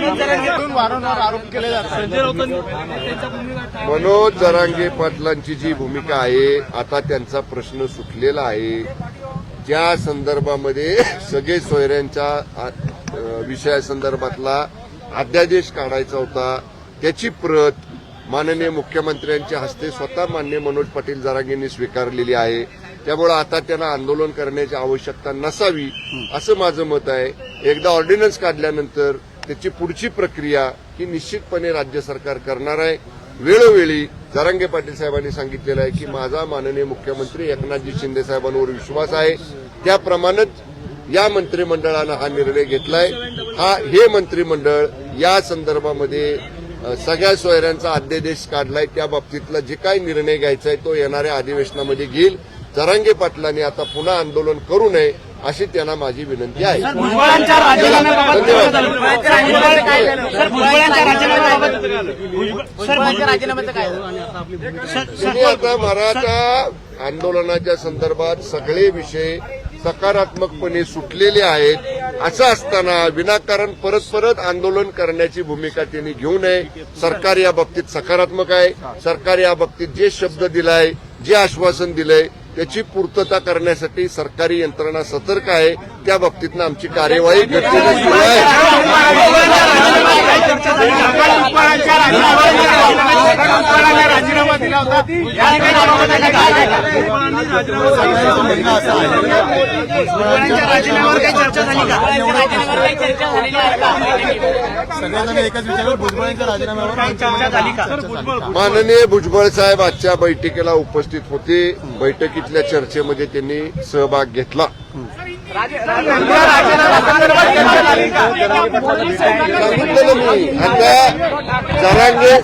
वारंवार आरोप केले जातात. मनोज जरांगे पाटलांची जी भूमिका आहे आता त्यांचा प्रश्न सुटलेला आहे. ज्या संदर्भामध्ये सगळे सोयऱ्यांच्या विषयासंदर्भातला अध्यादेश काढायचा होता त्याची प्रत माननीय मुख्यमंत्र्यांच्या हस्ते स्वतः मान्य मनोज पाटील जरांगेंनी स्वीकारलेली आहे. त्यामुळे आता त्यांना आंदोलन करण्याची आवश्यकता नसावी असं माझं मत आहे. एकदा ऑर्डिनन्स काढल्यानंतर त्याची पुढची प्रक्रिया ही निश्चितपणे राज्य सरकार करणार आहे. वेळोवेळी जरांगे पाटील साहेबांनी सांगितलेलं आहे की माझा माननीय मुख्यमंत्री एकनाथजी शिंदे साहेबांवर विश्वास आहे. त्याप्रमाणेच या मंत्रिमंडळानं हा निर्णय घेतलाय. हा हे मंत्रिमंडळ या संदर्भामध्ये सगळ्या सोयऱ्यांचा अध्यादेश काढलाय. त्या बाबतीतला जे काही निर्णय घ्यायचा आहे तो येणाऱ्या अधिवेशनामध्ये घेईल. जरांगे पाटलांनी आता पुन्हा आंदोलन करू नये. अशी त्यांना माझी विनंती आहे. तुम्ही आता मराठा आंदोलनाच्या संदर्भात सगळे विषय सकारात्मकपणे सुटलेले आहेत. असं असताना विनाकारण परत परत आंदोलन करण्याची भूमिका त्यांनी घेऊ नये. सरकार या बाबतीत सकारात्मक आहे. सरकार या बाबतीत जे शब्द दिलाय जे आश्वासन दिलंय त्याची पूर्तता करण्यासाठी सरकारी यंत्रणा सतर्क आहे. त्या बाबतीतनं आमची कार्यवाही घटनेला सुरू आहे. होता? या राजीनाम्याबद्दल काय झालं? भुजबळांच्या राजीनाम्यावर काही चर्चा झाली का? राजीनाम्यावर काही चर्चा झालेली आहे का? सगळेजण एकच विचारलं भुजबळांच्या राजीनाम्यावर काही चर्चा झाली का? माननीय भुजबळ साहेब आजच्या बैठकीला उपस्थित होते. बैठकीतल्या चर्चेमध्ये त्यांनी सहभाग घेतला. जरांगे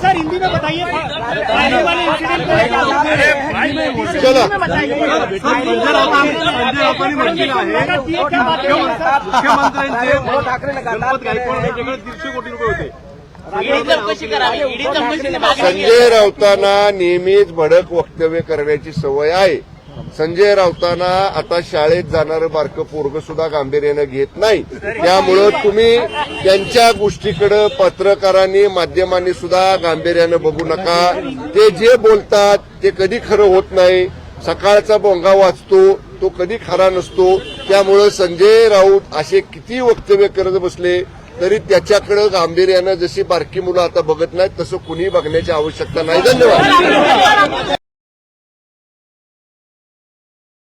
चलो. मुख्यमंत्र्यांचे दीडशे कोटी रुपये होते संजय राऊतांना नेहमीच भडक वक्तव्य करण्याची सवय आहे. संजय राऊतांना आता शाळेत जाणारं बारकं पोरग सुद्धा गांभीर्यानं घेत नाही. त्यामुळं तुम्ही त्यांच्या गोष्टीकडे पत्रकारांनी माध्यमांनी सुद्धा गांभीर्यानं बघू नका. ते जे बोलतात ते कधी खरं होत नाही. सकाळचा बोंगा वाचतो तो कधी खरा नसतो. त्यामुळं संजय राऊत असे किती वक्तव्य करत बसले तरी त्याच्याकडे गांभीर्यानं जशी बारकी मुलं आता बघत नाहीत तसं कुणी बघण्याची आवश्यकता नाही. धन्यवाद.